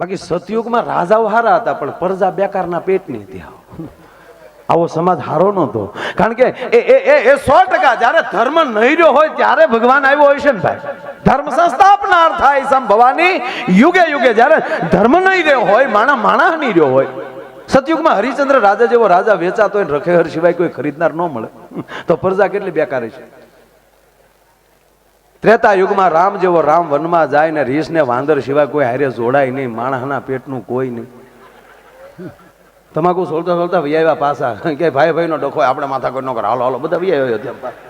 બાકી સતયુગમાં રાજાઓ હારા હતા, પણ પ્રજા બેકારના પેટની હતી. આવો. સમાજ હારો નહોતો. કારણ કે એ એ એ સો ટકા જ્યારે ધર્મ નહીં રહ્યો હોય ત્યારે ભગવાન આવ્યો હોય છે ને ભાઈ. ધર્મ સંસ્થાપનાર થાય સમ ભવાની. યુગે યુગે જ્યારે ધર્મ નહીં રહ્યો હોય, માણા માણા નહીં રહ્યો હોય. સતયુગમાં હરિચંદ્ર રાજા જેવો રાજા વેચાતો હોય રખેહર સિવાય કોઈ ખરીદનાર ન મળે. તો પ્રજા કેટલી બેકારી છે? ત્રેતા યુગમાં રામ જેવો રામ વનમાં જાય ને રીસ ને વાંદર સિવાય કોઈ હારે જોડાય નહીં, માણસના પેટનું કોઈ નહીં. તમાકુ સોલતા સોલતા વ્યાવ્યા પાછા. કે ભાઈ ભાઈ નો ડખો આપણે માથા કોઈ નો કરે. હાલો હાલો, બધા વ્યાવ્યો ત્યાં પાછા.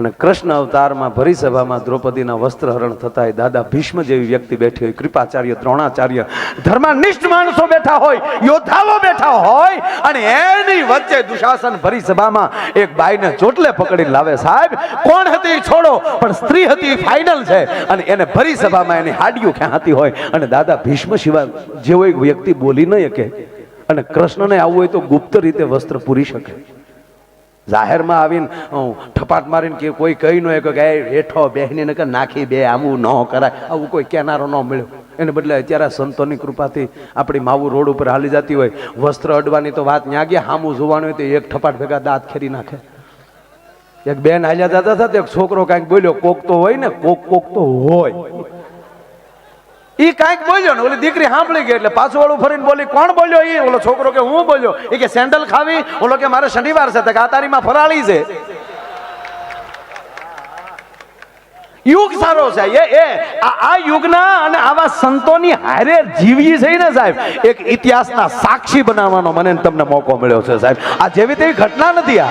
અને કૃષ્ણ અવતારમાં ભરી સભામાં દ્રૌપદીના વસ્ત્રહરણ થતા હોય દાદા ભીષ્મ જેવી વ્યક્તિ બેઠી હોય, કૃપાચાર્ય, દ્રોણાચાર્ય, ધર્માનિષ્ઠ માણસો બેઠા હોય, યોદ્ધાઓ બેઠા હોય, અને એની વચ્ચે દુશાસન ભરી સભામાં એક બાઈને ચોટલે પકડી લાવે, સાહેબ, કોણ હતી? છોડો. પણ સ્ત્રી હતી ફાઇનલ છે. અને એને ભરી સભામાં એની હાડિયું ક્યાં હતી હોય? અને દાદા ભીષ્મ સિવાય જેવો એક વ્યક્તિ બોલી ન શકે. અને કૃષ્ણને આવવું હોય તો ગુપ્ત રીતે વસ્ત્ર પૂરી શકે. જાહેરમાં આવીને ઠપાટ મારીને કે કોઈ કહી ન કે એ હેઠો બેહની નકર નાખી બે, આવું ન કરાય. આવું કોઈ કેનારો ન મળ્યો. એને બદલે અત્યારે સંતોની કૃપાથી આપણી માવું રોડ ઉપર હાલી જતી હોય, વસ્ત્ર અડવાની તો વાત ન્યા ગયા, હામું જોવાનું હોય તો એક ઠપાટ ભેગા દાંત ખેરી નાખે. એક બેન હાલ્યા જતા હતા તો એક છોકરો કાંઈક બોલ્યો, કોક તો હોય ને, કોક કોક તો હોય. ઈ કાંઈક બોલ્યો ને, ઓલી દીકરી સાંભળી ગઈ એટલે પાછું વાળું ફરીને બોલી, કોણ બોલ્યો એ ઓલો છોકરો કે, હું બોલ્યો. એ કે, સેન્ડલ ખાવી. ઓલો કે, મારે શનિવાર છે. તો કે ફરાળી છે. યુગ સારો છે. એ એ, આ યુગના અને આવા સંતોની હારે જીવી છે ને સાહેબ, એક ઇતિહાસના સાક્ષી બનાવવાનો મને તમને મોકો મળ્યો છે સાહેબ. આ જેવી તેવી ઘટના નથી આ.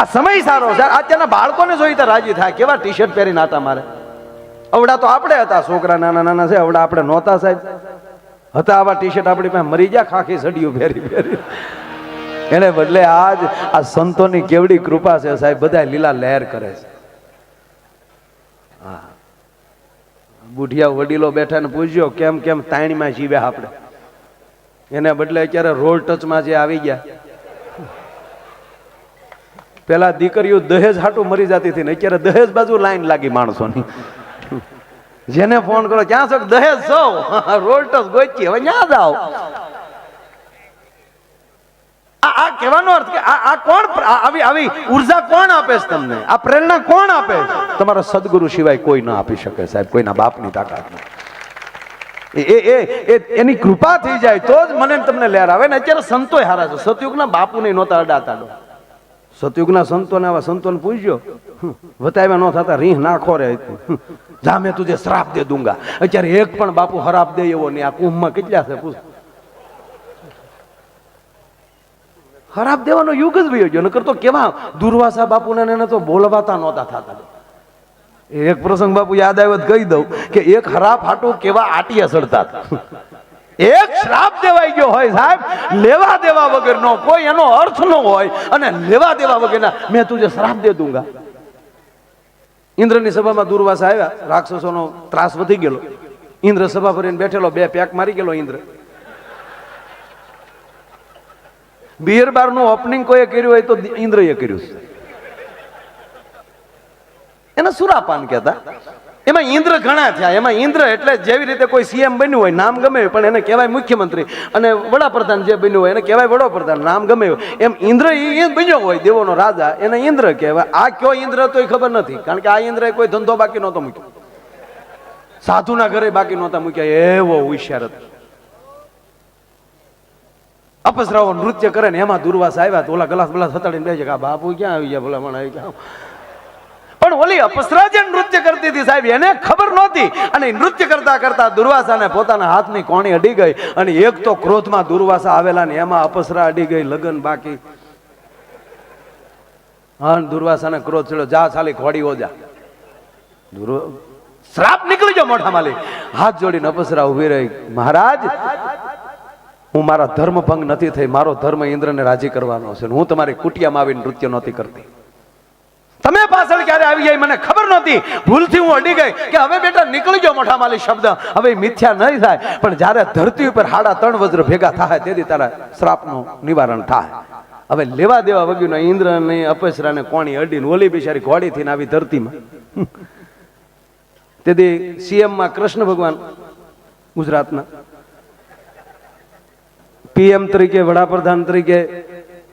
આ સમય સારો છે. અત્યારના બાળકોને જોઈ તો રાજી થાય. કેવા ટી શર્ટ પહેરીને હતા મારે. અવડા તો આપણે હતા. છોકરા નાના નાના છે અવડા આપણે નહોતા સાહેબ. હતા આવા ટી શર્ટ આપણી પાસે મરી ગયા ખાખી સડિયું ફેરી ફેરી એને બદલે આજ આ સંતોની કેવડી કૃપા છે સાહેબ બધા લીલા લહેર કરે છે. હા. બુઢિયા વડીલો બેઠા ને પૂછ્યો, કેમ કેમ તાણીમાં જીવે આપણે? એને બદલે અત્યારે રોડ ટચમાં જે આવી ગયા. પેલા દીકરીઓ દહેજ હાટું મરી જતી હતી ને અત્યારે દહેજ બાજુ લાઈન લાગી માણસોની. જેને ફોન કરો, ક્યાં છો? દહેજ છો. રોલટસ ગોચી, હવે ક્યાં જાઓ? આ કહેવાનો અર્થ કે આ કોણ આવી આવી ઊર્જા કોણ આપે છે તમને? આ પ્રેરણા કોણ આપે? તમારા સદગુરુ સિવાય કોઈ ના આપી શકે સાહેબ, કોઈના બાપની તાકાત એ એ એ એની કૃપા થઈ જાય તો જ મને તમને લહેર આવે. ને અત્યારે સંતોય હારા છે. સતયુગના બાપુ નહીં નહોતા અડાતા. સતયુગના સંતોને આવા સંતોને પૂછજો વતાવ્યા ન થતા, રીહ નાખો રે. જા તુજે શ્રાપ દે દુંગા. અત્યારે એક પણ બાપુ હરાપ દે એવો નહીં. આ કુંભમાં કેટલા છે, પૂછ. હરાપ દેવાનો યુગ જ વયો ગયો. નકર તો કેવા દુર્વાસા બાપુને એને તો બોલવાતા નહોતા થતા. એક પ્રસંગ બાપુ યાદ આવ્યો કહી દઉં કે એક હરાપ હાટું કેવા આટી સડતા એક શ્રાપ દેવાઈ ગયો હોય સાહેબ, લેવા દેવા વગરનો કોઈ એનો અર્થ ન હોય અને લેવા દેવા વગરના મેં તુજે શ્રાપ દે દૂંગા. ઇન્દ્રની સભામાં દુર્વાસ આવ્યા, રાક્ષસોનો ત્રાસ વધી ગયેલો. ઇન્દ્ર સભા ભરીને બેઠેલો, બે પેક મારી ગયેલો ઇન્દ્ર. બિયર બારનું ઓપનિંગ કોઈએ કર્યું હોય તો ઇન્દ્રએ કર્યું છે. એને સુરાપાન કહેતા. એમાં ઇન્દ્ર ઘણા થયા. એમાં ઇન્દ્ર એટલે જેવી રીતે કોઈ સીએમ બન્યું હોય, નામ ગમે પણ એને કહેવાય મુખ્યમંત્રી અને વડાપ્રધાન જે બન્યું હોય, એને કહેવાય વડાપ્રધાન, નામ ગમે એમ ઇન્દ્ર ઈ બન્યો હોય, દેવોનો રાજા, એને ઇન્દ્ર કહેવાય. આ કયો ઇન્દ્ર તો એ ખબર નથી, કારણ કે આ ઇન્દ્રએ કોઈ ધંધો બાકી નહોતો મૂક્યો. સાધુના ઘરે બાકી નહોતા મૂક્યા, એવો હોશિયાર હતો. અપસરાઓ નૃત્ય કરે ને એમાં દુર્વાસ આવ્યા તો ઓલા ગલાસ બલાસ હતાડીને બેસે કે બાપુ ક્યાં આવી ગયા ભલામણ, આવી ક્યાં પણ ઓલી અપસરા નૃત્ય કરતી હતી સાહેબ, એને ખબર નહોતી. અને નૃત્ય કરતા કરતા દુર્વાસાને પોતાના હાથની કોણી અડી ગઈ અને એક તો ક્રોધમાં દુર્વાસા આવેલા ને એમાં અપસરા અડી ગઈ, લગ્ન બાકી. હા દુર્વાસાને ક્રોધ ચડ્યો જા સાલી ખોડી ઓજા શ્રાપ નીકળી ગયો મોઢા માલી હાથ જોડીને અપસરા ઊભી રહી. મહારાજ, હું મારા ધર્મ ભંગ નથી થઈ, મારો ધર્મ ઇન્દ્રને રાજી કરવાનો છે હું તમારી કુટિયામાં આવીને નૃત્ય નહોતી કરતી. તમે પાછળ ક્યારે આવી ગઈ મને ખબર નહોતી. ભૂલથી હું અડી ગઈ કે હવે બેટા નીકળી ગયો મોઠા માલી શબ્દ. હવે મિથ્યા નહીં થાય. પણ જ્યારે ધરતી ઉપર હાડા ત્રણ વજ્ર ભેગા થાય તેથી તારા શ્રાપનું નિવારણ થાય. હવે લેવા દેવા વગ્યું ઇન્દ્ર ને અપસરા ને કોણી અડીને ઓલી બિચારી ઘોડી થઈને આવી ધરતીમાં. તેથી સીએમમાં કૃષ્ણ ભગવાન ગુજરાતના. પીએમ તરીકે, વડાપ્રધાન તરીકે,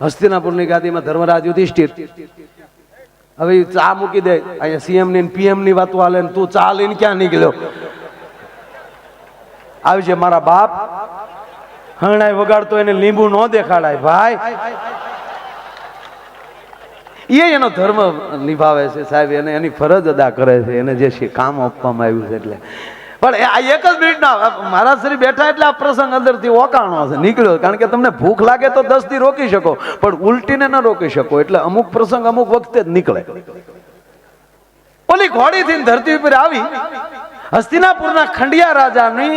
હસ્તિનાપુરની ગાદીમાં ધર્મરાજ યુધિષ્ઠિર. હવે ચા મૂકી દે. અહીંયા સીએમની પીએમની વાતો હાલે તું ચા લઈને ક્યાં નીકળ્યો? આવી છે મારા બાપ. હણાય વગાડતો એને લીંબુ ન દેખાડાય, ભાઈ. એ એનો ધર્મ નિભાવે છે સાહેબ, એને એની ફરજ અદા કરે છે, એને જે કામ આપવામાં આવ્યું છે એટલે. પણ આ એક જ મિનિટના મારા શ્રી બેઠા એટલે આ પ્રસંગ અંદરથી ઓકાણો હશે, નીકળ્યો. કારણ કે તમને ભૂખ લાગે તો દસ રોકી શકો, પણ ઉલટીને ન રોકી શકો, એટલે અમુક પ્રસંગ અમુક વખતે જ નીકળે. ઓલી ઘોડીથી ધરતી ઉપર આવી. હસ્તિનાપુરના ખંડિયા રાજાની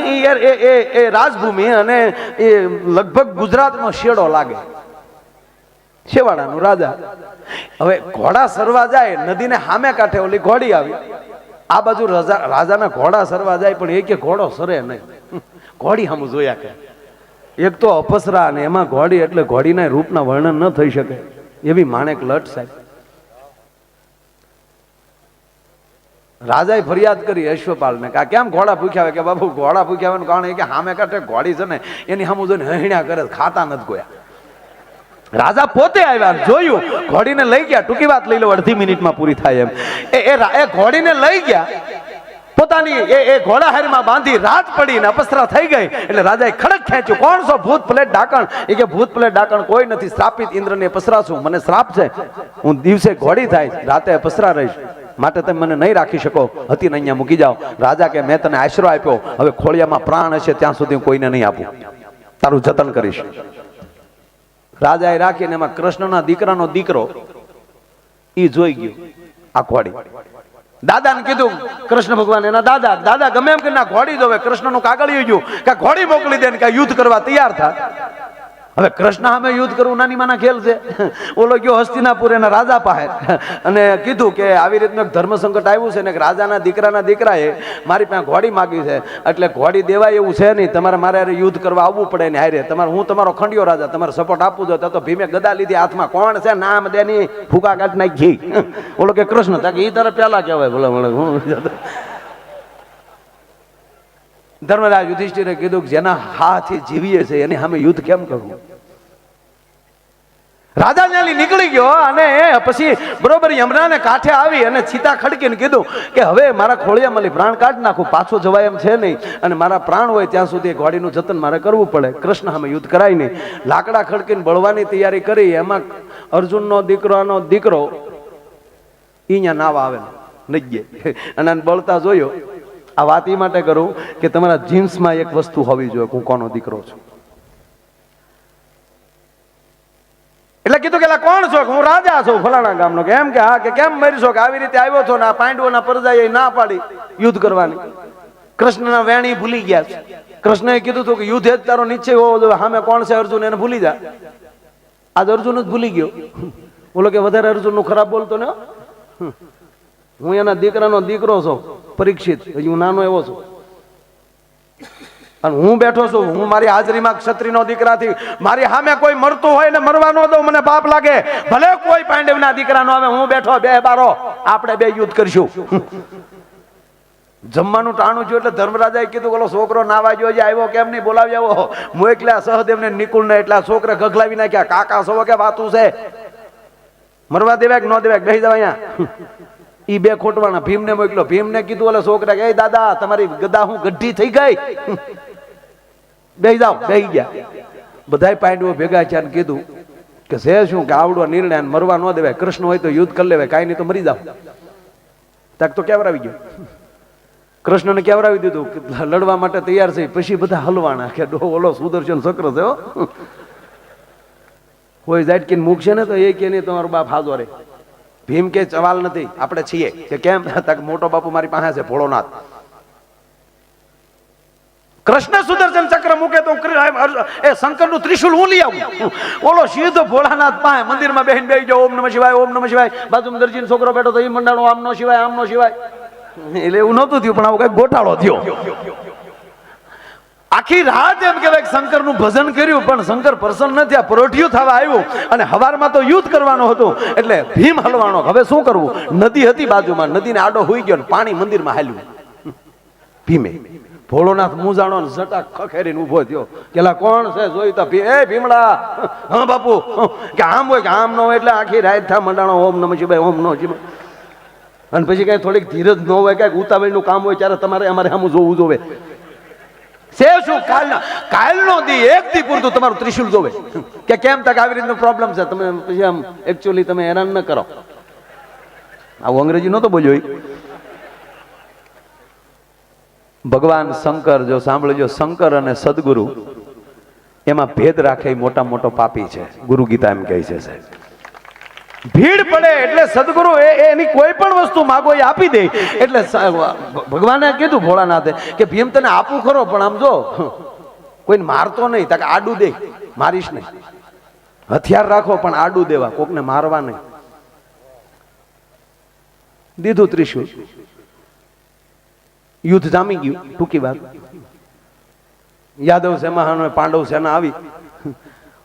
એ રાજભૂમિ અને એ લગભગ ગુજરાતનો શેડો લાગે. છેવાડાનું રાજા. હવે ઘોડા સરવા જાય, નદીને સામે કાંઠે ઓલી ઘોડી આવી. આ બાજુ રાજા રાજાના ઘોડા સરવા જાય, પણ એ કે ઘોડો સરે નહીં. ઘોડી સામે જોયા કે. એક તો અપસરા અને એમાં ઘોડી એટલે ઘોડીના રૂપના વર્ણન ન થઈ શકે. એવી માણેક લટ સાહેબ. રાજાએ ફરિયાદ કરી અશ્વપાલને કે કેમ ઘોડા ભૂખ્યા હોય? કે બાબુ, ઘોડા ભૂખ્યા હોય કારણ એ કે સામે કાંઠે ઘોડી છે ને, એની સામું જોઈને હહીણા કરે, ખાતા નથી ગોયા. રાજા પોતે આવ્યા જોયું, ઘોડીને લઈ ગયા. ટૂંકી વાત લઈ લો, અડધી મિનિટમાં પૂરી થાય એમ. એ એ ઘોડીને લઈ ગયા. પોતાની એ એ ઘોડાહારીમાં બાંધી રાત પડી ને અપસરા થઈ ગઈ. એટલે રાજાએ ખડક ખેંચ્યું. કોણ છો ભૂત પ્લેટ ડાકણ? એ કે, ભૂત પ્લેટ ડાકણ કોઈ નથી. શ્રાપિત ઇન્દ્રને પસરા છું મને શ્રાપ છે. હું દિવસે ઘોડી થાય, રાતે પસરા રહીશ. માટે તમે મને નહીં રાખી શકો. હતી ને અહીંયા મૂકી જાઓ. રાજા કે, મેં તને આશરો આપ્યો. હવે ખોળિયામાં પ્રાણ હશે. ત્યાં સુધી હું કોઈને નહીં આપું. તારું જતન કરીશ. રાજાએ રાખીને એમાં કૃષ્ણના દીકરાનો દીકરો એ જોઈ ગયો આ ઘોડી દાદાને કીધું, કૃષ્ણ ભગવાન, એના દાદા દાદા ગમે એમ કે ના ઘોડી જોવે, કૃષ્ણનું કાગળિયું ગયું. કે ઘોડી મોકલી દે ને કે યુદ્ધ કરવા તૈયાર થાય હવે કૃષ્ણ સામે યુદ્ધ કરવું નાની માના ખેલ છે. ઓલો ગયો હસ્તિનાપુર એના રાજા પાસે. અને કીધું કે આવી રીતનું એક ધર્મ સંકટ આવ્યું છે ને રાજાના દીકરાના દીકરાએ મારી પાસે ઘોડી માગી છે. એટલે ઘોડી દેવાય એવું છે નહીં. તમારે મારે યુદ્ધ કરવા આવવું પડે ને હારે. તમારે હું તમારો ખંડિયો રાજા, તમારે સપોર્ટ આપવું જોઈએ તો ભીમે ગદા લીધી હાથમાં. કોણ છે? નામ દેની. ફૂકા કાઢ નાખી. ઓલો કે કૃષ્ણ. તા કે ઈ તરફ પેલા કહેવાય બોલો ભલે હું ધર્મરાજ યુધિષ્ઠિરે કીધું કે જેના હાથી જીવીએ છે એની સામે યુદ્ધ કેમ કરવું? રાજા ત્યાંથી નીકળી ગયો અને પછી બરોબર યમરાને કાંઠે આવી અને ચિતા ખડકીને કીધું કે હવે મારા ખોળિયામાંથી પ્રાણ કાઢી નાખું, પાછો જવાય એમ છે નહીં. અને મારા પ્રાણ હોય ત્યાં સુધી ઘોડીનું જતન મારે કરવું પડે. કૃષ્ણ સામે યુદ્ધ કરાય નહીં. લાકડા ખડકીને બળવાની તૈયારી કરી, એમાં અર્જુનનો દીકરાનો દીકરો અહીંયા નાવ આવે નજ્જે અને બળતા જોયો. આ વાત એ માટે કરું કે તમારા જીન્સમાં એક વસ્તુ હોવી જોઈએ હું કોનો દીકરો છું. એટલે કીધું કે "એલા કોણ છો? હું રાજા છું ફલાણા ગામનો. કે એમ કે, હા, કે કેમ મરીશો? કે આવી રીતે આવ્યો છો ને આ પાંડવોના પરજાએ ના પાડી યુદ્ધ કરવાની. કૃષ્ણના વેણી ભૂલી ગયા છે. કૃષ્ણએ કીધું હતું કે, યુદ્ધ જ તારો નિશ્ચય હોવો જોઈએ. સામે કોણ છે અર્જુન એને ભૂલી જા. આજ અર્જુન જ ભૂલી ગયો. બોલો કે, વધારે અર્જુનનું ખરાબ બોલતો ને હો. એના દીકરાનો દીકરો છું, પરીક્ષિત. હજી હું નાનો એવો છું. અને હું બેઠો છું, હું મારી હાજરીમાં ક્ષત્રિયનો દીકરાથી, મારી સામે કોઈ મરતું હોય ને મરવા ન દઉં, મને પાપ લાગે. ભલે કોઈ પાંડવના દીકરાનો આવે, હું બેઠો, બે બારો, આપણે બે યુદ્ધ કરશું. જમવાનું ટાણું છું એટલે ધર્મરાજાએ કીધું ઓલો છોકરો નાવા છે, આવ્યો કેમ નહીં, બોલાવી આવો. હું એકલા સહદેવને નિકુલ ને એટલા છોકરા ગગલાવી નાખ્યા, કાકા સો કે વાતું છે. મરવા દેવાય કે ન દેવાય બેસી જાવ અહીંયા. ઈ બે ખોટવાના. ભીમને મોકલો. ભીમને કીધું, ઓલા છોકરા કે દાદા, તમારી ગદા હું ગઢી થઈ ગઈ. બે જાઓ બે ગયા. બધાય પાંડવો ભેગા છે કીધું કે છે શું કે આવડો નિર્ણય મરવા ન દેવાય. કૃષ્ણ હોય તો યુદ્ધ કરી લેવાય. કાંઈ નહીં તો મરી જાવ તાક તો કેવરાવી ગયો. કૃષ્ણને કેવરાવી દીધું કે, લડવા માટે તૈયાર છે. પછી બધા હલવાના કે, ડો, ઓલો સુદર્શન ચક્ર છે હોય જાટકીને મૂકશે ને તો એ કે નહીં, તમારો બાપ હાજો રે ભીમ કે સવાલ નથી. આપણે છીએ. કે કેમ? મોટો બાપુ મારી પાસે છે, ભોળોનાથ. કૃષ્ણ સુદર્શન ચક્ર મૂકે તો એ શંકરનું ત્રિશુલ હું લઈ આવું. ઓલો સીધો ભોળાનાથ પાસે મંદિરમાં બેહીને બેહી જાઓ. ઓમ નમ શિવાય, ઓમ નમ શિવાય. બાજુમાં દરજીનો છોકરો બેઠો તો એ મંડાણો આમનો શિવાય આમ નો શિવાય. એટલે એવું નહોતું થયું, પણ આવું કઈ ગોટાળો થયો. આખી રાત એમ કહેવાય શંકર શંકરનું ભજન કર્યું, પણ શંકર પ્રસન્ન નથી આ પરોઠિયું થવા આવ્યું અને હવારમાં તો યુદ્ધ કરવાનું હતું, એટલે ભીમ હલવાનો. હવે શું કરવું? નદી હતી બાજુમાં, નદીને આડો હોઈ ગયો ને પાણી મંદિરમાં હાલ્યું. ભીમે. ભોળોનાથ મૂંઝાણો ને જટા ખખેરીને ઊભો થયો. કેલા, કોણ છે જોઈ તો એ ભીમડા. હા, બાપુ. કે આમ હોય કે આમ ન હોય, એટલે આખી રાત થા મંડાણો, ઓમ નમ શિવાય, ઓમ નમઃ શિવાય. અને પછી કઈ થોડીક ધીરજ ન હોય, કંઈક ઉતાવળનું કામ હોય, ત્યારે તમારે અમારે સામું જોવું જોવે. શું? કાલના કાલનો દી એક દી પૂરતું તમારું ત્રિશુલ જોવે. કેમ તક આવી રીતનો પ્રોબ્લેમ છે? તમે પછી તમે હેરાન ન કરો. આવું અંગ્રેજી નહોતો બોલ્યો. ભગવાન શંકર જો સાંભળજો, શંકર અને સદગુરુ, એમાં ભેદ રાખે મોટા મોટો પાપી છે. ગુરુ ગીતા એમ કહે છે સાહેબ. ભીડ પડે એટલે સદગુરુ એ એની કોઈ પણ વસ્તુ માગો એ આપી દે. એટલે ભગવાને કીધું ભોળાનાથે કે ભીમ તને આપું ખરો, પણ આમ જો, કોઈને મારતો નહીં. તાકે આડું દે. મારીશ નહીં. હથિયાર રાખો, પણ આડું દેવા. કોકને મારવા નહીં. દીધું ત્રિશુલ. યુદ્ધ જામી ગયું. ટૂંકી વાત. યાદવ સેના પાંડવ સેના આવી.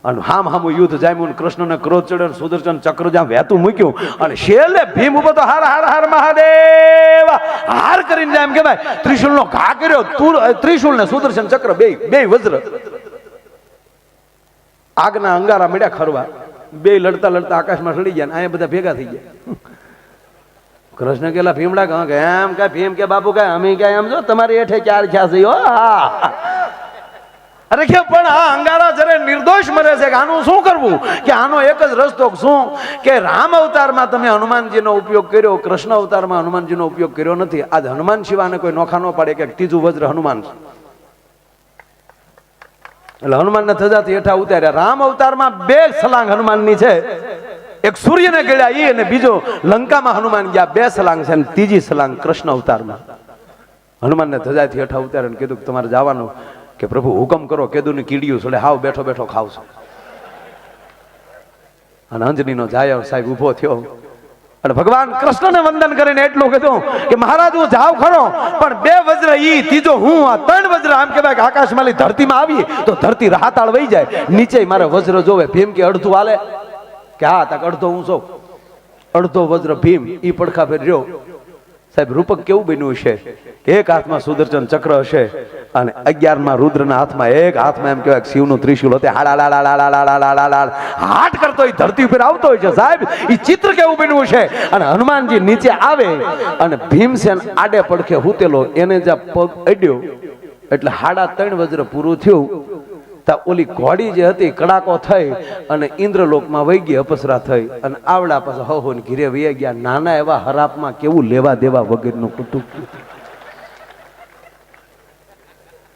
અને હામ હામું યુદ્ધ જામ્યું કૃષ્ણને ક્રોધ ચડ્યો સુદર્શન ચક્ર જ્યાં વહેતું મૂક્યું. અને શેલે ભીમ ઊભો તો હાર હાર હાર મહાદેવ. હાર કરીને જાય એમ કે ભાઈ ત્રિશુલ નો ઘા કર્યો ત્રિશુલ ને સુદર્શન ચક્ર બે બે વજ્ર. આગના અંગારા મળ્યા ખરવા. બે લડતા લડતા આકાશમાં સડી ગયા અહીંયા બધા ભેગા થઈ ગયા. કૃષ્ણ કેલા ભીમડા કે, એમ કે, ભીમ કે, બાપુ કે, અમે કે એમ જો, તમારી હેઠે ચાર ખ્યા છે? હો, હા. અરે કે પણ આ અંગારા જયારે નિર્દોષ મરે છે કે આનું શું કરવું? કે આનો એક જ રસ્તો શું? કે રામ અવતારમાં તમે હનુમાનજીનો ઉપયોગ કર્યો, કૃષ્ણ અવતારમાં હનુમાનજીનો ઉપયોગ કર્યો નથી. આજ હનુમાન શિવાને કોઈ નોખા ન પાડે કે ત્રીજું વજ્ર હનુમાન એટલે હનુમાનને થજાથી હેઠા ઉતાર્યા. રામ અવતારમાં બે સલાંગ હનુમાનની છે. એક સૂર્યને ગળ્યા એ અને બીજો લંકામાં હનુમાન ગયા. બે સલાંગ છે અને ત્રીજી સલાંગ કૃષ્ણ અવતારમાં. હનુમાનને ધજાથી હેઠા ઉતાર્યા કીધું કે તમારે જવાનું કે પ્રભુ, હુકમ કરો, કેદુની કીડીયું છોડે હાવ બેઠો બેઠો ખાવશો. અને અંજનીનો જાયર સાહેબ ઊભો થયો. અને ભગવાન કૃષ્ણને વંદન કરીને એટલું કીધું કે મહારાજ, હું જાવ ખરો, પણ બે વજ્ર ઈ, ત્રીજો હું, આ ત્રણ વજ્ર, આમ કહેવાય કે આકાશમાંથી ધરતીમાં આવી તો ધરતી રાહતાળ વહી જાય. નીચે મારે વજ્ર જોવે, ભીમ કે અડધું હાલે? કે હા, તક અડધો હું છો અડધો વજ્ર ભીમ, ઈ પડખા ફેર રહ્યો. સાહેબ, રૂપક કેવું બન્યું છે એક હાથમાં સુદર્શન ચક્ર હશે અને અગિયારમાં રુદ્રના હાથમાં એક, હાથમાં એમ કહેવાય શિવનું ત્રિશુલ હતે. હાટ કરતો હોય ધરતી ઉપર આવતો હોય છે સાહેબ એ ચિત્ર કેવું બન્યું છે અને હનુમાનજી નીચે આવે અને ભીમસેન આડે પડખે હુતેલો, એને જ્યાં પગ અડ્યો, એટલે હાડા ત્રણ વજ્ર પૂરું થયું ઓલી ઘોડી જે હતી, કડાકો થઈ અને ઇન્દ્રલોકમાં વહી ગઈ, અપસરા થઈ. અને આવડા પાછા હો ને ઘીરે વહી ગયા. નાના એવા હરાપમાં કેવું લેવા દેવા વગરનું કુટુંબ.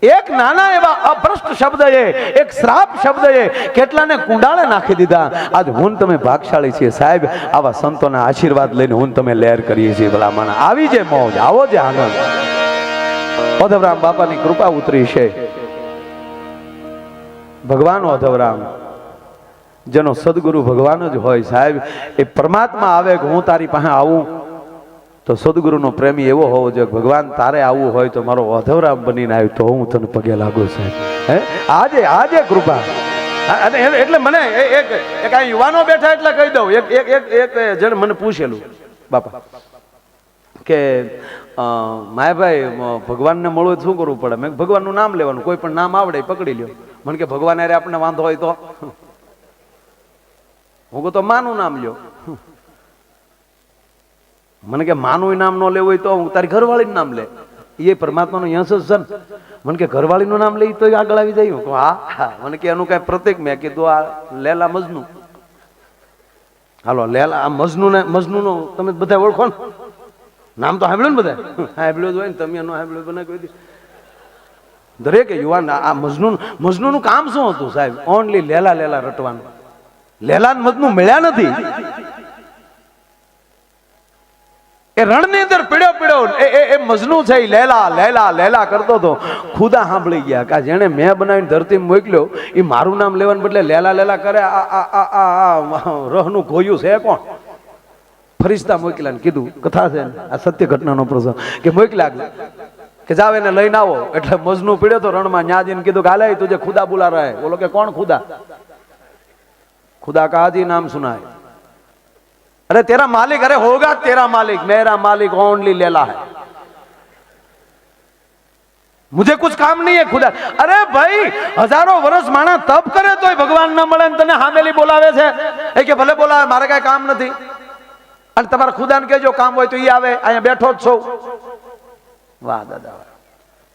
એક નાના એવા અભ્રષ્ટ શબ્દ એ એક શ્રાપ શબ્દ એ કેટલાને કુંડાળે નાખી દીધા. આજ હું તમે ભાગશાળી છીએ સાહેબ. આવા સંતોના આશીર્વાદ લઈને હું તમે લહેર કરીએ છીએ ભલામણ. આવી જે મોજ, આવો જે આનંદ. ઓધવરામ બાપાની કૃપા ઉતરી છે. ભગવાન ઓધવરામ જેનો સદગુરુ ભગવાન જ હોય સાહેબ, એ પરમાત્મા આવે કે હું તારી પાસે આવું, તો સદગુરુનો પ્રેમી એવો હોવો જોઈએ ભગવાન તારે આવવું હોય તો મારો ઓધવરામ બનીને આવ્યો તો હું તને પગે લાગુ સાહેબ. હે? આજે આજે કૃપા. અને એટલે મને એક એક આ યુવાનો બેઠા એટલે કહી દઉં. એક એક એક જણ મને પૂછેલું. બાપા કે માયાભાઈ ભગવાનને મળવું શું કરવું પડે? મેં ભગવાનનું નામ લેવાનું, કોઈ પણ નામ આવડે પકડી લ્યો. મને કે, ભગવાન અરે આપણને વાંધો હોય તો. હું તો માનું નામ લ્યો. મને કે માનું નામ ન લેવું હોય તો હું તારી ઘરવાળીનું નામ લે. એ પરમાત્માનો યશ જ છે મને કે, ઘરવાળીનું નામ લઈ તો આગળ આવી જાય. હું હા મને કે, એનું કઈ પ્રતિક મેં કીધું, આ લેલા મજનું. હાલો, લેલા, આ મજનુ ને મજનુ તમે બધા ઓળખો ને? નામ તો સાંભળ્યું ને બધા સાંભળ્યું હોય ને તમે એનો સાંભળ્યું બને કોઈ. દરેક યુવાન આ આ મજનુ મજનુ કામ શું હતું સાહેબ ઓનલી લેલા લેલા રટવાનું લેલા મજનું મળ્યા નથી એ રણની અંદર પીડ્યો પીડ્યો એ મજનુ છે લેલા લેલા લેલા કરતો હતો ખુદા સાંભળી ગયા કે જેને મેં બનાવીને ધરતી મોકલ્યો એ મારું નામ લેવાને બદલે લેલા લેલા કરે આ આ આ આ રહનું ગોયું છે કોણ ફરિશ્તા મોકલા કીધું, કથા છે આ સત્ય ઘટનાનો પ્રસંગ. કે મોકલા કે જાવ એને લઈને આવો. એટલે મજનુ પીડ્યો તો રણમાં ન્યાજીને કીધું કે, હાલે તુજે ખુદા બોલા રહે બોલો કે, કોણ ખુદા? ખુદા કા નામ સુનાય. અરે, તેરા માલિક, અરે, હોગા તેરા માલિક. મેરા માલિક ઓનલી લેલા હૈ. મુજે કુછ કામ નહીં હે ખુદા. અરે ભાઈ, હજારો વર્ષ માણા તપ કરે તોય ભગવાન ના મળે ને તને હામેલી બોલાવે છે. એ કે, ભલે બોલાવે, મારે કઈ કામ નથી. અને તમારા ખુદાને કહેજો કામ હોય તો એ આવે, અહીંયા બેઠો જ છો. વાહ, દાદા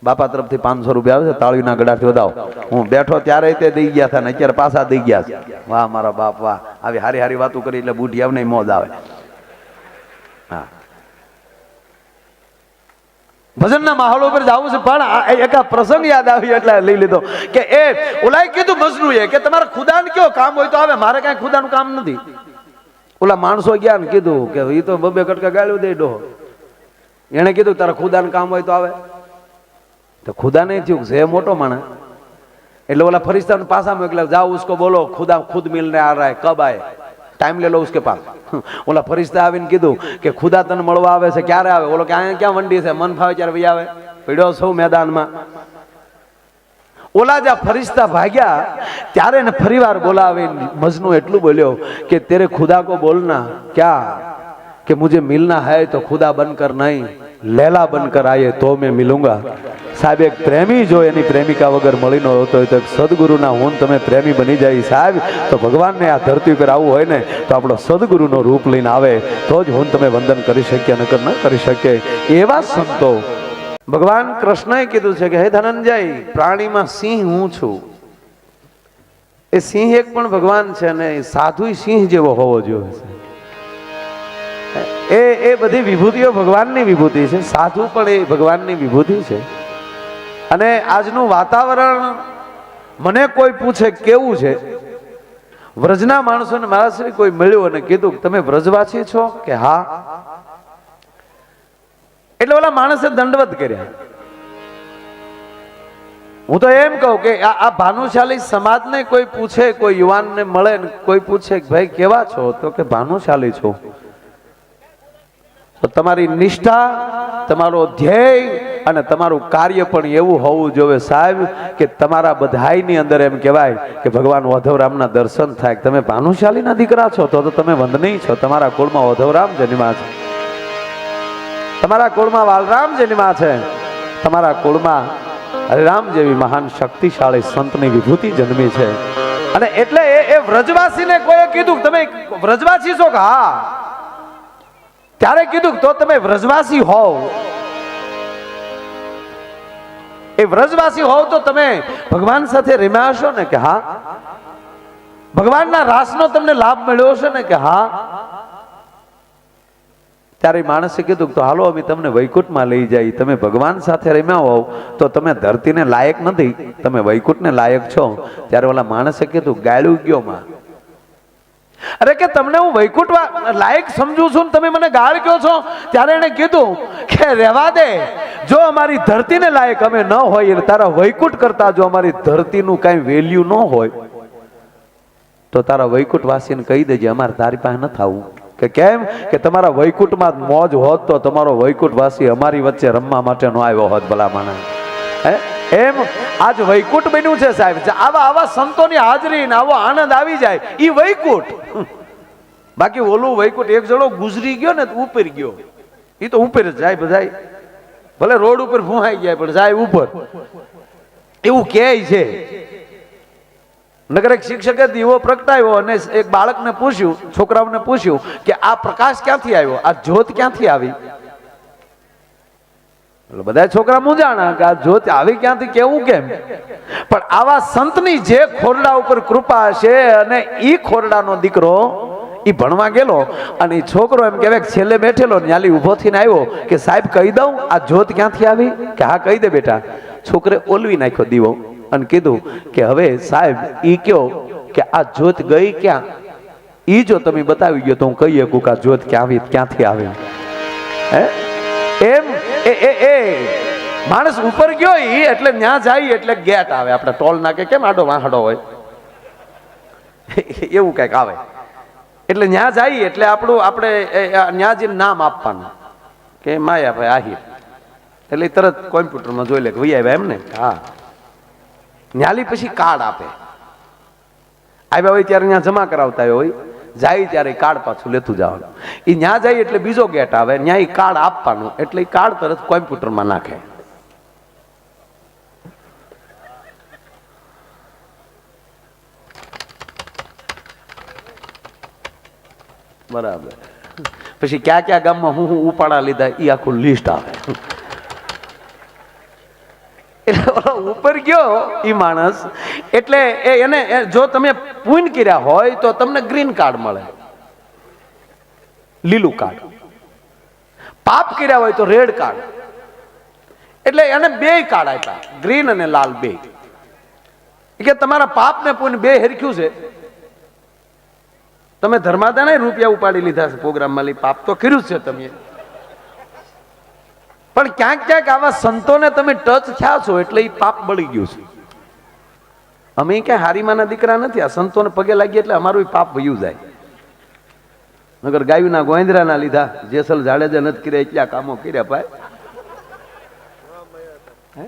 બાપા તરફથી પાંચસો રૂપિયા આવે છે, તાળીના ગળાથી વધાવો. હું બેઠો ત્યારે તે દઈ ગયા હતા ને અત્યારે પાછા દઈ ગયા છે. વાહ, મારા બાપ, વાહ. આવી હારી હારી વાતો કરી એટલે બુઢી આવને મોજ આવે. હા. ભજનના માહોલ ઉપર જવું છે, પણ એક પ્રસંગ યાદ આવી એટલે લઈ લીધો. કે એ, ઓલાએ કીધું મજનુએ કે તમારે ખુદાને કયો કામ હોય તો આવે, મારે કાંઈ ખુદાનું કામ નથી. ઓલા માણસો ગયા ને કીધું કે એ તો બબે કટકા ગાળ્યું દે ડોહો. એણે કીધું, તારે ખુદાનું કામ હોય તો આવે. તો ખુદા નહીં થયું છે મોટો માણસ. એટલે ઓલા ફરિસ્તાન પાસા મોકલ્યા જાઓ ઉસકો બોલો, ખુદા ખુદ મિલને આ રહે કબ આય? ટાઈમ લે લો ઉસકે પાસ. ઓલા ફરિસ્તા આવીને કીધું કે, ખુદા તને મળવા આવે છે, ક્યારે આવે? ઓલો કે, અહીંયા ક્યાં વંડી છે? મન ફાવે ત્યારે ભાઈ આવે. પીડ્યો સૌ મેદાનમાં. ઓલા જ્યાં ફરિશ્તા ભાગ્યા, ત્યારે એને ફરીવાર બોલાવી મજનુ એટલું બોલ્યો કે, તેરે ખુદા કો બોલના? ક્યાં? કે મુજે મિલના હૈ તો ખુદા બનકર નહીં, લેલા બનકર આયે તો મેં મિલુંગા. સાહેબ, એક પ્રેમી જો એની પ્રેમિકા વગર મળી ન હોતો હોય તો સદગુરુના હું તમે પ્રેમી બની જાય સાહેબ. તો ભગવાનને આ ધરતી ઉપર આવવું હોય ને, તો આપણો સદગુરુનો રૂપ લઈને આવે, તો જ હું તમે વંદન કરી શકીએ નકર ન કરી શકીએ એવા સંતો ભગવાન કૃષ્ણએ કીધું છે કે, હે ધનંજય, પ્રાણીમાં સિંહ હું છું. એ સિંહ એક પણ ભગવાન છે અને સાધુ સિંહ જેવો હોવો જોઈએ છે. એ એ બધી વિભૂતિઓ ભગવાનની વિભૂતિ છે. સાધુ પણ એ ભગવાનની વિભૂતિ છે. અને આજનું વાતાવરણ મને કોઈ પૂછે કેવું છે? વ્રજના માણસોને મારા શ્રી કોઈ મળ્યું અને કીધું તમે વ્રજવાસી છો? કે, હા. એટલે ઓલા માણસે દંડવત કર્યા. હું તો એમ કહું કે આ ભાનુશાલી સમાજને કોઈ પૂછે, કોઈ યુવાનને મળે ને કોઈ પૂછે ભાઈ કેવા છો? તો કે ભાનુશાલી છો. તો તમારી નિષ્ઠા, તમારો ધ્યેય અને તમારું કાર્ય પણ એવું હોવું જોઈએ સાહેબ કે તમારા બધાયની અંદર એમ કહેવાય કે ભગવાન વધવરામના દર્શન થાય. તમે ભાનુશાલીના દીકરા છો, તો તમે વંદની છો. તમારા કુળમાં વધવરામ જન્મા છે. તમારા કુળમાં વાલરામમાં છે. તમારા કુળમાં હરિરામ જેવી મહાન શક્તિશાળી સંતની વિભૂતિ જન્મી છે. અને એટલે એ વ્રજવાસીને કોઈએ કીધું તમે વ્રજવાસી છો કે હા? ત્યારે કીધું તો તમે વ્રજવાસી હોવ. એ વ્રજવાસી હોવ તો તમે ભગવાન સાથે રમ્યા હશો ને કે હા? ભગવાનના રાસનો તમને લાભ મળ્યો હશે ને કે હા? ત્યારે માણસે કીધું તો હાલો અમે તમને વૈકુંઠમાં લઈ જાય, તમે ભગવાન સાથે રમ્યા હોવ, તો તમે ધરતીને લાયક નથી, તમે વૈકુંઠને લાયક છો. ત્યારે ઓલા માણસે કીધું ગાળું ગયો માં. અરે કે તમને હું વૈકુંઠ લાયક સમજુ છું તમે મને ગાળ કયો છો? ત્યારે એને કીધું કે રહેવા દે. જો અમારી ધરતીને લાયક અમે ન હોય તારા વૈકુંઠ કરતા જો અમારી ધરતીનું કાંઈ વેલ્યુ ન હોય, તો તારા વૈકુંઠ વાસીને કહી દેજે, અમારે તારી પાસે ન થવું. કે કેમ? કે તમારા વૈકુંઠમાં મોજ હોત તો તમારો વૈકુંઠવાસી અમારી વચ્ચે રમવા માટે નો આવ્યો હોત ભલા માણસ હે? એમ આજ વૈકુંઠ બન્યું છે સાહેબ. આવા આવા સંતોની હાજરી ને આવો આનંદ આવી જાય. ઈ વૈકુંઠ. બાકી ઓલું વૈકુંઠ એક જણો ગુજરી ગયો ને ઉપર ગયો. એ તો ઉપર જ જાય બધાય. ભલે રોડ ઉપર ભૂહાઈ જાય પણ જાય ઉપર. એવું કહે છે? નગર એક શિક્ષકે દીવો પ્રગટાવ્યો અને એક બાળકને પૂછ્યું, છોકરાઓને પૂછ્યું કે આ પ્રકાશ ક્યાંથી આવ્યો? આ જ્યોત ક્યાંથી આવી? બધા છોકરા મૂંઝાણા કે આ જ્યોત આવી ક્યાંથી, કેવું કેમ? પણ આવા સંતની જે ખોરડા ઉપર કૃપા છે અને ઈ ખોરડાનો દીકરો એ ભણવા ગયેલો અને છોકરો એમ કહેવાય કે છેલ્લે બેઠેલો, ન્યાલી ઊભો થઈને આવ્યો કે સાહેબ કહી દઉં, આ જ્યોત ક્યાંથી આવી? કે હા, કહી દે બેટા. છોકરે ઓલવી નાખ્યો દીવો. અને કીધું કે હવે સાહેબ, ઈ કયો કે આ જ્યોત ગઈ ક્યાં? ઈ જો તમે બતાવી ગયો તો હું કહી શકું કે આ ક્યાં આવી ક્યાંથી આવી? હે? એમ? એ એ એ. માણસ ઉપર ગયો ઈ એટલે ત્યાં જાય એટલે ગેટ આવે. આપણે ટોલ નાકે કેમ આડો વાહડો હોય? એવું કંઈક આવે. એટલે ત્યાં જાય એટલે આપણું આપણે ન્યા જઈને નામ આપવાનું. કે માયાભાઈ આહિર. એટલે તરત કોમ્પ્યુટરમાં જોઈ લે કે ભાઈ આવ્યા એમ ને? હા. ન્યાલી પછી કાર્ડ આપે. આવ્યા હોય ત્યારે ત્યાં જમા કરાવતા હોય જાય ત્યારે કાર્ડ પાછું લેતું જવાનું. એ ન્યા જાય એટલે બીજો ગેટ આવે, ન્યા એ કાર્ડ આપવાનું, એટલે એ કાર્ડ તરત કોમ્પ્યુટરમાં નાખે. બરાબર. પછી ક્યાં કયા ગામમાં હું હું ઉપાડા લીધા એ આખું લિસ્ટ આવે. ગયો એ માણસ. એટલે એને જો તમે પૂન કર્યા હોય તો તમને ગ્રીન કાર્ડ મળે. લીલું કાર્ડ પાપ કર્યા હોય તો રેડ કાર્ડ એટલે એને બે કાર્ડ આપ્યા ગ્રીન અને લાલ બે. કે તમારા પાપ ને પુણ્ય બે હરખ્યું છે. તમે ધર્માદાના રૂપિયા ઉપાડી લીધા છે પ્રોગ્રામમાં લઈ પાપ તો કર્યું છે તમે. પણ ક્યાંક ક્યાંક આવા સંતોને તમે ટચ થયા છો એટલે એ પાપ બળી ગયું છે. અમે ક્યાં હારીમાના દીકરા નથી આ સંતોને પગે લાગીએ એટલે અમારું ઈ પાપ વયું જાય. નગર ગાયુના ગોંદરાના લીધા જેસલ જાડેજા નથી કર્યા એટલા કામો કર્યા ભાઈ. હે?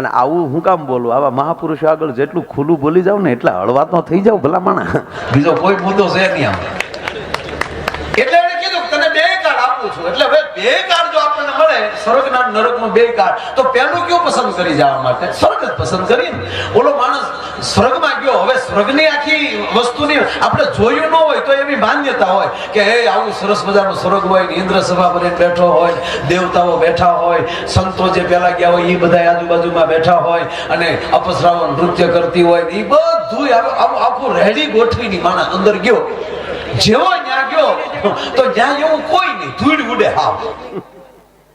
અને આવું હું કામ બોલું? આવા મહાપુરુષો આગળ જેટલું ખુલ્લું બોલી જાવ ને એટલા હળવાત નો થઈ જાવ ભલા માણા બીજો કોઈ મુદ્દો છે નહીં આમ. એટલે કીધું તને બે કાર્ડ આપું છું. એટલે હવે બે કાર્ડ મળે, સ્વર્ગના અને નરકમાં બે કાર્ડ તો પહેલું કયું પસંદ કરી જવા માટે? સ્વર્ગ જ પસંદ કરી ઓલો માણસ સ્વર્ગમાં ગયો. હવે સ્વર્ગની આખી વસ્તુની આપણે જોયું ન હોય તો એવી માન્યતા હોય કે, હે, આવું સરસ મજાનું સ્વર્ગ હોય ઇન્દ્ર સભા બને બેઠો હોય, દેવતાઓ બેઠા હોય, સંતો જે પેલા ગયા હોય એ બધા આજુબાજુમાં બેઠા હોય, અને અપસરાઓ નૃત્ય કરતી હોય એ બધું આખું રેડી ગોઠવીની માણસ અંદર ગયો. જેવો ત્યાં ગયો, તો જ્યાં એવું કોઈ નહીં. ધૂળ ઉડે હાવ.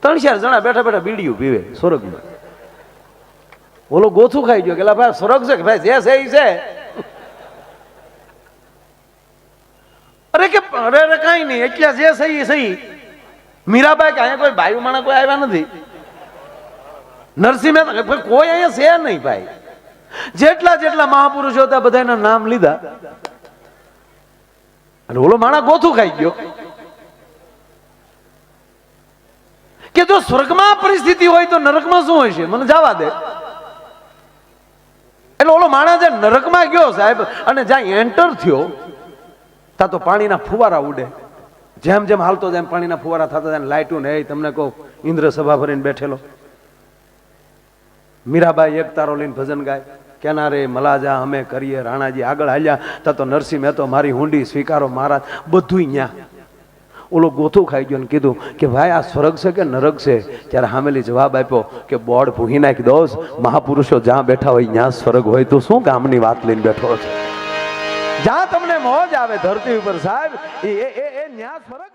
ત્રણ ચાર જણા બેઠા બેઠા બીડીયું પીવે સ્વર્ગમાં. ઓલો ગોથું ખાઈ ગયો, કે ભાઈ, સ્વર્ગ છે કે ભાઈ, જે છે એ છે. અરે કે અરે અરે કઈ નહીં એટલે જે સહી સહી મીરાબાઈ કે અહીંયા કોઈ ભાઈ માણા કોઈ આવ્યા નથી. નરસિંહ મહેતા કોઈ અહીંયા છે નહીં ભાઈ. જેટલા જેટલા મહાપુરુષો હતા બધાના નામ લીધા. અને ઓલો માણા ગોથું ખાઈ ગયો. કે જો સ્વર્ગમાં પરિસ્થિતિ હોય તો નરકમાં શું હોય છે? મને જવા દે. એટલે ઓલો માણસ નરકમાં ગયો સાહેબ, અને જ્યાં એન્ટર થયો, ત્યાં તો પાણીના ફુવારા ઉડે. જેમ જેમ હાલતો જેમ પાણીના ફુવારા થતા જાય લાઈટું ને તમને કહું ઇન્દ્ર સભા ભરીને બેઠેલો. મીરાબાઈ એક તારો લઈને ભજન ગાય. કેનારે મલાજા અમે કરીએ, રાણાજી આગળ હાલ્યા. તા તો નરસિંહ મહેતો મારી હુંડી સ્વીકારો મહારાજ. બધું ન્યા. ઓલો ગોથું ખાઈ ગયો ને કીધું કે ભાઈ, આ સ્વર્ગ છે કે નરક છે? ત્યારે હામેલી જવાબ આપ્યો કે, બોર્ડ ભૂહી નાખી દોસ મહાપુરુષો જ્યાં બેઠા હોય ત્યાં સ્વર્ગ હોય. તો શું કામની વાત લઈને બેઠો છે? જ્યાં તમને મોજ આવે ધરતી ઉપર સાહેબ એ એ ન્યા સ્વર્ગ